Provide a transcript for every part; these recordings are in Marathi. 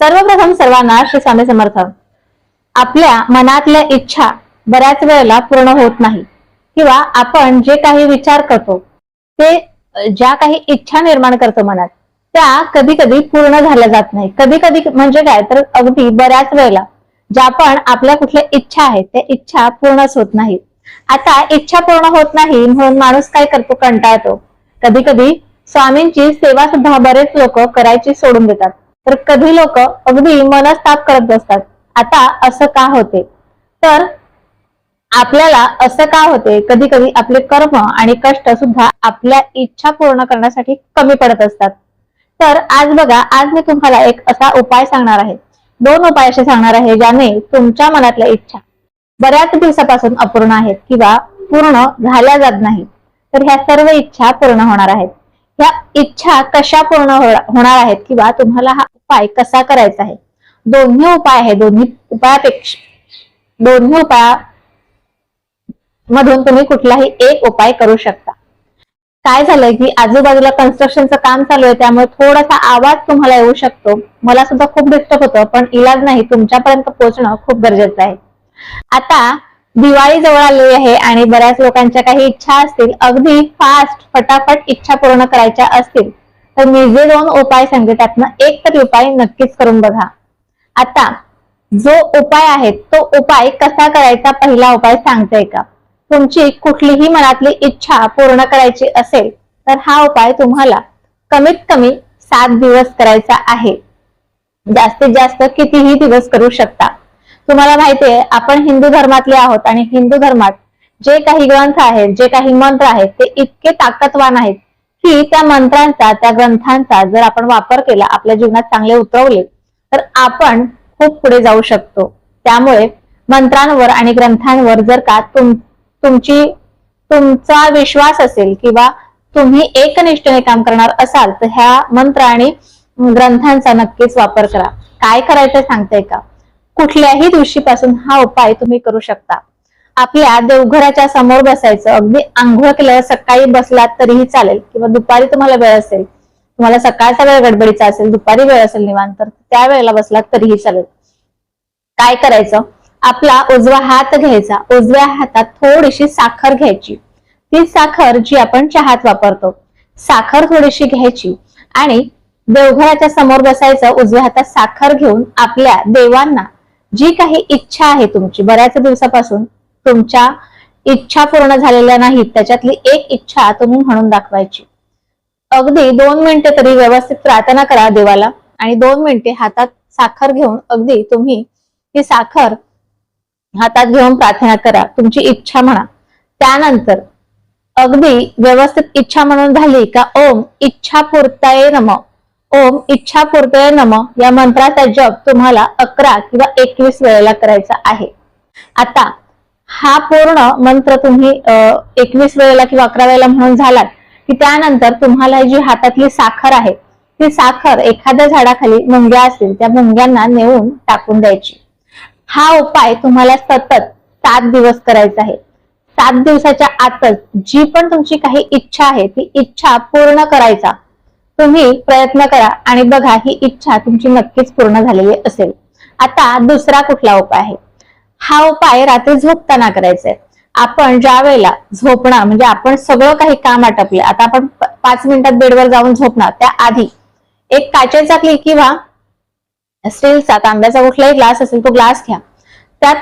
सर्वप्रथम सर्वांना श्री स्वामी समर्थ. आपल्या मनातल्या इच्छा बऱ्याच वेळेला पूर्ण होत नाही. किंवा आपण जे काही विचार करतो ते ज्या काही इच्छा निर्माण करतो मनात त्या कधी कधी पूर्ण झाल्या जात नाही. कधी कधी म्हणजे काय? तर अगदी बऱ्याच वेळेला ज्या पण आपल्या कुठल्या इच्छा आहेत त्या इच्छा पूर्णच होत नाही आता इच्छा पूर्ण होत नाही म्हणून माणूस काय करतो? कंटाळतो. कधी कधी स्वामींची सेवा सुद्धा बरेच लोक करायची सोडून देतात. तर कधी लोक अगदी मनस्ताप करत बसतात. आता असं का होते? तर आपल्याला असं का होते? कधी कधी आपले कर्म आणि कष्ट सुद्धा आपल्या इच्छा पूर्ण करण्यासाठी कमी पडत असतात. तर आज बघा आज मी तुम्हाला एक असा उपाय सांगणार आहे. दोन उपाय असे सांगणार आहे ज्याने तुमच्या मनातल्या इच्छा बऱ्याच दिवसापासून अपूर्ण आहेत किंवा पूर्ण झाल्या जात नाही तर ह्या सर्व इच्छा पूर्ण होणार आहेत. ह्या इच्छा कशा पूर्ण हो-, होणार आहेत किंवा तुम्हाला हा उपाय कसा करायचा आहे? दोन्ही उपाय आहे दोन्ही उपायापेक्षा दोन्ही उपाया मधून तुम्ही कुठलाही एक उपाय करू शकता. काय झालंय की आजूबाजूला कन्स्ट्रक्शनचं काम चालू आहे त्यामुळे थोडासा आवाज तुम्हाला येऊ शकतो. मला सुद्धा खूप डिस्टर्ब होतं पण इलाज नाही तुमच्यापर्यंत पोहोचणं खूप गरजेचं आहे. आता दिवाळी जवळ आलेली आहे आणि बऱ्याच लोकांच्या काही इच्छा असतील अगदी फास्ट फटाफट इच्छा पूर्ण करायच्या असतील तर मी जे दोन उपाय सांगते त्यातनं एक तरी उपाय नक्कीच करून बघा. आता जो उपाय आहे तो उपाय कसा करायचा पहिला उपाय सांगते का? तुमची कुठलीही मनातली इच्छा पूर्ण करायची असेल तर हा उपाय तुम्हाला कमीत कमी सात दिवस करायचा आहे. जास्तीत जास्त कितीही दिवस करू शकता. तुम्हाला माहितीये आपण हिंदू धर्मातले आहोत आणि हिंदू धर्मात जे काही ग्रंथ आहेत जे काही मंत्र आहेत ते इतके ताकदवान आहेत की त्या मंत्रांचा त्या ग्रंथांचा जर आपण वापर केला आपल्या जीवनात चांगले उतरवले तर आपण खूप पुढे जाऊ शकतो. त्यामुळे मंत्रांवर आणि ग्रंथांवर जर का तुम तुमची तुमचा विश्वास असेल किंवा तुम्ही एकनिष्ठेने काम करणार असाल तर ह्या मंत्र आणि ग्रंथांचा नक्कीच वापर करा. काय करायचं सांगताय का? कुठल्याही दिवशीपासून हा उपाय तुम्ही करू शकता. आपल्या देवघराच्या समोर बसायचं अगदी आंघोळ केल्यावर सकाळी बसलात तरीही चालेल किंवा दुपारी तुम्हाला वेळ असेल तुम्हाला सकाळचा वेळ गडबडीचा असेल दुपारी वेळ असेल निवांत तर त्या वेळेला बसलात तरीही चालेल. काय करायचं? आपला उजवा हात घ्यायचा. उजव्या हातात थोडीशी साखर घ्यायची. ती साखर जी आपण चहात वापरतो साखर थोडीशी घ्यायची आणि देवघराच्या समोर बसायचं उजव्या हातात साखर घेऊन आपल्या देवांना जी काही इच्छा आहे तुमची बऱ्याच दिवसापासून तुमच्या इच्छा पूर्ण झालेल्या नाहीत त्याच्यातली एक इच्छा तुम्ही म्हणून दाखवायची. अगदी दोन मिनिटे तरी व्यवस्थित प्रार्थना करा देवाला आणि दोन मिनिटे हातात साखर घेऊन अगदी तुम्ही ती साखर हातात घेऊन प्रार्थना करा. तुमची इच्छा म्हणा. त्यानंतर अगदी व्यवस्थित इच्छा म्हणून झाली का? ओम इच्छा पुरताये नम. ओम इच्छा पूर्तये नम. या मंत्राचा जप. तुम्हाला अकरा किंवा एकवीस वेळेला करायचा आहे. आता हा पूर्ण मंत्र तुम्ही एकवीस वेळेला किंवा अकरा वेळेला म्हणून झालात की त्यानंतर तुम्हाला जी हातातली साखर आहे ती साखर एखाद्या झाडाखाली मुंग्या असतील त्या मुंग्यांना नेऊन टाकून द्यायची. हा उपाय तुम्हाला सतत सात दिवस करायचा आहे. सात दिवसाच्या आतच जी पण तुमची काही इच्छा आहे ती इच्छा पूर्ण करायचा. तुम्ही प्रयत्न करा आणि बघा ही इच्छा तुमची नक्कीच पूर्ण झालेली असेल. आता दुसरा कुठला उपाय आहे? हा उपाय रात्री झोपताना करायचा आहे आपण ज्या वेळेला झोपणार म्हणजे आपण सगळं काही काम आटपले आता आपण पाच मिनिटात बेडवर जाऊन झोपणार त्या आधी एक काचेचा क्ली किंवा स्टीलचा तांब्याचा कुठलाही ग्लास असेल तो ग्लास घ्या. त्यात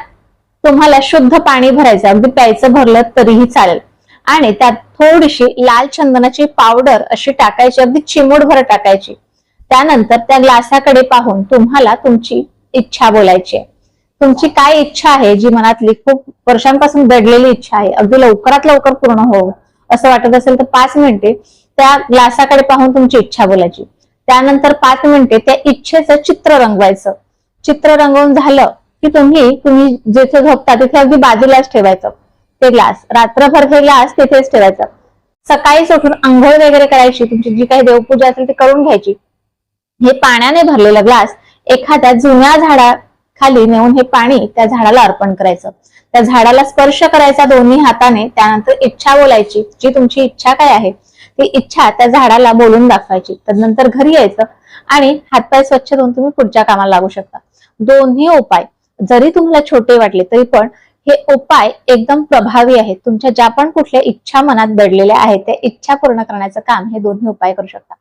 तुम्हाला शुद्ध पाणी भरायचं अगदी प्यायचं भरलं तरीही चालेल. आणि त्यात थोडीशी लाल चंदनाची पावडर अशी टाकायची अगदी चिमूटभर टाकायची. त्यानंतर त्या ग्लासाकडे पाहून तुम्हाला तुमची इच्छा बोलायची आहे. तुमची काय इच्छा आहे जी मनातली खूप वर्षांपासून दडलेली इच्छा आहे अगदी लवकरात लवकर पूर्ण हो असं वाटत असेल तर पाच मिनिटे त्या ग्लासाकडे पाहून तुमची इच्छा बोलायची. त्यानंतर पाच मिनिटे त्या इच्छेचं चित्र रंगवायचं. चित्र रंगवून झालं की तुम्ही तुम्ही जिथे झोपता तिथे अगदी बाजूलाच ठेवायचं. ते ग्लास रात्रभर हे ग्लास तिथेच ठेवायचं. सकाळीच उठून आंघोळ वगैरे करायची तुमची जी काही देवपूजा असेल ती करून घ्यायची. हे पाण्याने भरलेलं ग्लास एखाद्या जुन्या झाडाखाली नेऊन हे पाणी त्या झाडाला अर्पण करायचं. त्या झाडाला स्पर्श करायचा दोन्ही हाताने त्यानंतर इच्छा बोलायची जी तुमची इच्छा काय आहे ती इच्छा त्या झाडाला बोलून दाखवायची. तर घरी यायचं आणि हातपाय स्वच्छ धुवून तुम्ही पुढच्या कामाला लागू शकता. दोन्ही उपाय. जरी तुम्हाला छोटे वाटले तरी पण हे उपाय एकदम प्रभावी आहेत. तुमच्या ज्या पण कुठल्या इच्छा मनात दडलेल्या आहेत त्या इच्छा पूर्ण करण्याचं काम हे दोन्ही उपाय करू शकता.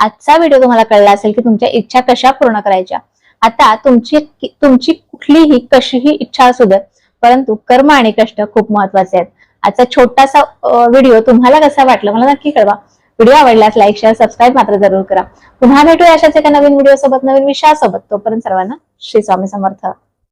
आजचा व्हिडिओ तुम्हाला कळला असेल की तुमच्या इच्छा कशा पूर्ण करायच्या. आता तुमची तुमची कुठलीही कशीही इच्छा असू दे परंतु कर्म आणि कष्ट खूप महत्त्वाचे आहेत. आजचा छोटासा व्हिडिओ तुम्हाला कसा वाटला मला नक्की कळवा. व्हिडिओ आवडल्यास लाईक शेअर सबस्क्राईब मात्र जरूर करा. पुन्हा भेटूया अशाच एका नवीन व्हिडिओ सोबत नवीन विषयासोबत. तोपर्यंत सर्वांना श्री स्वामी समर्थ.